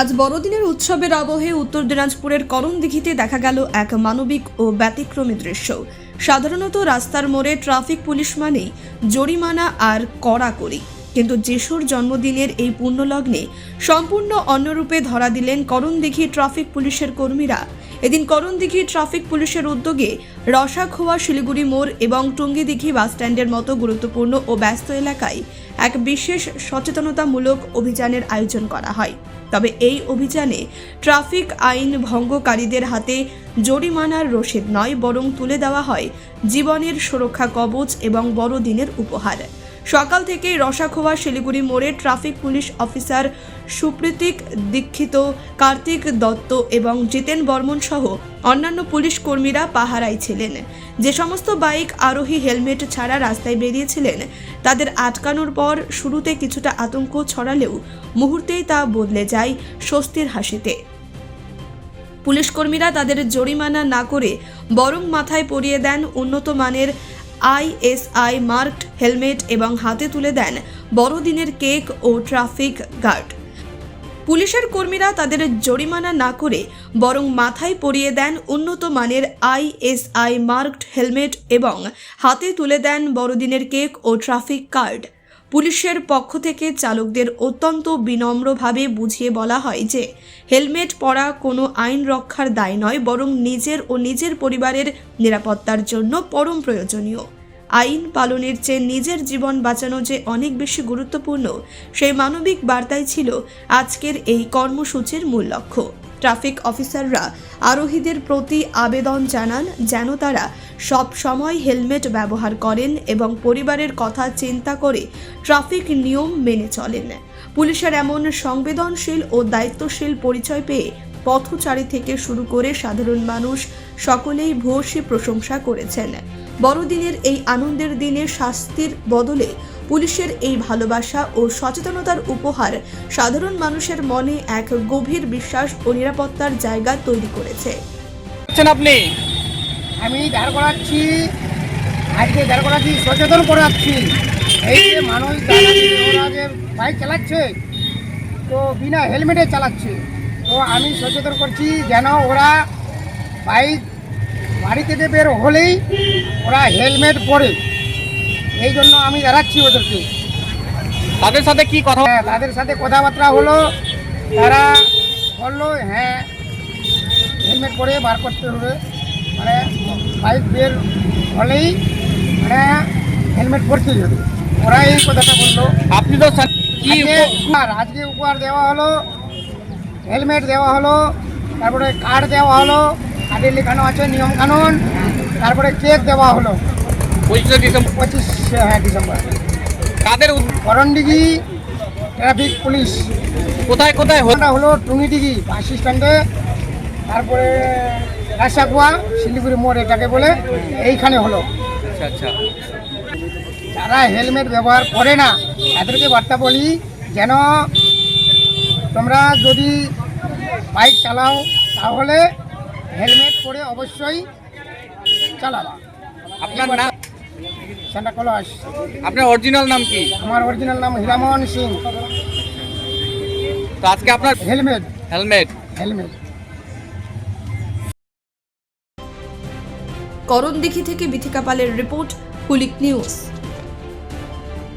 আজ বড়দিনের উৎসবের আবহে উত্তর দিনাজপুরের করণদিঘিতে দেখা গেল এক মানবিক ও ব্যতিক্রমী দৃশ্য। সাধারণত রাস্তার মোড়ে ট্রাফিক পুলিশ মানেই জরিমানা আর কড়াকড়ি। কিন্তু যিশুর জন্মদিনের এই পুণ্যলগ্নে সম্পূর্ণ অন্যরূপে ধরা দিলেন করণদিঘি ট্রাফিক পুলিশের কর্মীরা। এদিন করণদিঘি ট্রাফিক পুলিশের উদ্যোগে রসাখোয়া, শিলিগুড়ি মোড় এবং টুঙ্গিদিঘি বাসস্ট্যান্ডের মতো গুরুত্বপূর্ণ ও ব্যস্ত এলাকায় এক বিশেষ সচেতনতামূলক অভিযানের আয়োজন করা হয়। তবে এই অভিযানে ট্রাফিক আইন ভঙ্গকারীদের হাতে জরিমানার রসিদ নয়, বরং তুলে দেওয়া হয় জীবনের সুরক্ষা কবচ এবং বড়দিনের উপহার। সকাল থেকেই রসাখোয়া শিলিগুড়ি মোড়ে traffic police officer Supritik, Dikshit, Kartik Dutta এবং জিতেন বর্মন সহ অন্যান্য পুলিশ কর্মীরা পাহারায় ছিলেন। যে সমস্ত বাইক, আরোহী হেলমেট ছাড়া রাস্তায় বেরিয়েছিলেন, তাদের আটকানোর পর শুরুতে কিছুটা আতঙ্ক ছড়ালেও মুহূর্তেই তা বদলে যায় স্বস্তির হাসিতে। পুলিশ কর্মীরা তাদের জরিমানা না করে বরং মাথায় পরিয়ে দেন উন্নত মানের আইএসআই মার্কড হেলমেট এবং হাতে তুলে দেন বড়দিনের কেক ও ট্রাফিক গার্ড। পুলিশের কর্মীরা তাদের জরিমানা না করে বরং মাথায় পরিয়ে দেন উন্নত মানের আইএসআই মার্কড হেলমেট এবং হাতে তুলে দেন বড়দিনের কেক ও ট্রাফিক কার্ড পুলিশের পক্ষ থেকে চালকদের অত্যন্ত বিনম্রভাবে বুঝিয়ে বলা হয় যে, হেলমেট পরা কোনো আইন রক্ষার দায় নয়, বরং নিজের ও নিজের পরিবারের নিরাপত্তার জন্য পরম প্রয়োজনীয়। আইন পালনের চেয়ে নিজের জীবন বাঁচানো যে অনেক বেশি গুরুত্বপূর্ণ, সেই মানবিক বার্তাই ছিল আজকের এই কর্মসূচির মূল লক্ষ্য। ট্রাফিক অফিসাররা আরোহীদের প্রতি আবেদন জানান যেন তারা সব সময় হেলমেট ব্যবহার করেন এবং পরিবারের কথা চিন্তা করে ট্রাফিক নিয়ম মেনে চলেন। পুলিশের এমন সংবেদনশীল ও দায়িত্বশীল পরিচয় পেয়ে পথচারী থেকে শুরু করে সাধারণ মানুষ সকলেই ভূয়সী প্রশংসা করেছেন। বড়দিনের এই আনন্দের দিনে শাস্তির বদলে পুলিশের এই ভালোবাসা ও সচেতনতার উপহার সাধারণ মানুষের মনে এক গভীর বিশ্বাস ও নিরাপত্তার জায়গা তৈরি করেছে। আপনি? আমি দাঁড় করাচ্ছি আজকে দাঁড় করাচ্ছি সচেতন করাচ্ছি এই যে মানুষ ওরা যে বাইক চালাচ্ছে তো বিনা হেলমেটে চালাচ্ছে তো আমি সচেতন করছি যেন ওরা বাইক বাড়ি থেকে বের হলেই ওরা হেলমেট পরে। এই জন্য আমি দাঁড়াচ্ছি ওদেরকে। তাদের সাথে কি কথা হ্যাঁ তাদের সাথে কথাবার্তা হলো তারা বলল হ্যাঁ হেলমেট পরে বার করতে হবে। মানে বাইক বের হলেই মানে হেলমেট পরতেই হবে। ওরা এই কথাটা বলল। আপনি তো উপহার আজকে উপহার দেওয়া হলো হেলমেট দেওয়া হলো তারপরে কার্ড দেওয়া হলো কার্ডে লেখানো আছে নিয়ম কানুন তারপরে কেক দেওয়া হলো। পঁচিশে ডিসেম্বর। পঁচিশ হ্যাঁ ডিসেম্বর। কাদের উদ- করণডিগি ট্রাফিক পুলিশ। কোথায় কোথায় হল হলো টুঙ্গিডিগি বাস স্ট্যান্ডে তারপরে রাসাকুয়া শিলিগুড়ি মোড় এটাকে বলে এইখানে হলো। আচ্ছা আচ্ছা। যারা হেলমেট ব্যবহার করে না তাদেরকে বার্তা বলি যেন তোমরা যদি বাইক চালাও তাহলে অবশ্যই চালাবা। আপনার নাম? সেন্টা কলস। আপনার অরিজিনাল নাম কি? আমার অরিজিনাল নাম হীরামোহন সিং। তো আজকে আপনার helmet. Helmet. Helmet. Karan Karandighi থেকে বিথিকা পালের রিপোর্ট কুলিক নিউজ।